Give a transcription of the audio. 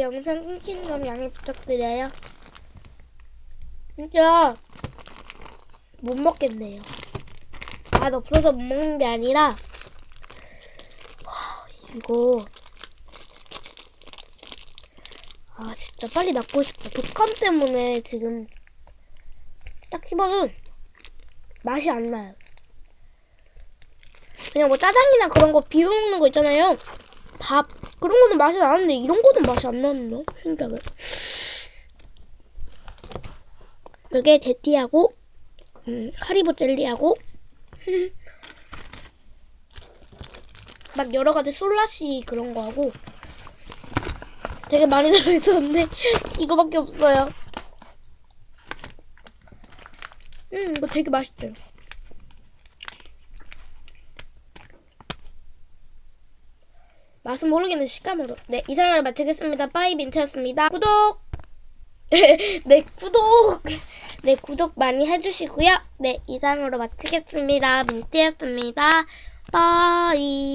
영상 끊기는 점 양해 부탁드려요. 진짜 못 먹겠네요. 맛 없어서 못 먹는 게 아니라 와, 이거 아 진짜 빨리 낫고 싶다. 독감 때문에 지금 딱 씹어도 맛이 안 나요. 그냥 뭐 짜장이나 그런 거 비벼 먹는 거 있잖아요. 밥 그런 거는 맛이 나는데 이런 거는 맛이 안 나는데 신기하게. 이게 제티하고 음, 하리보 젤리하고 막 여러 가지 솔라시 그런 거 하고 되게 많이 들어있었는데 이거밖에 없어요. 음 이거 되게 맛있죠. 맛은 모르겠는데 식감으로. 네, 이상을 마치겠습니다. 빠이 민트였습니다. 구독! 네, 구독! 네, 구독 많이 해주시고요. 네, 이상으로 마치겠습니다. 민트였습니다. 빠이.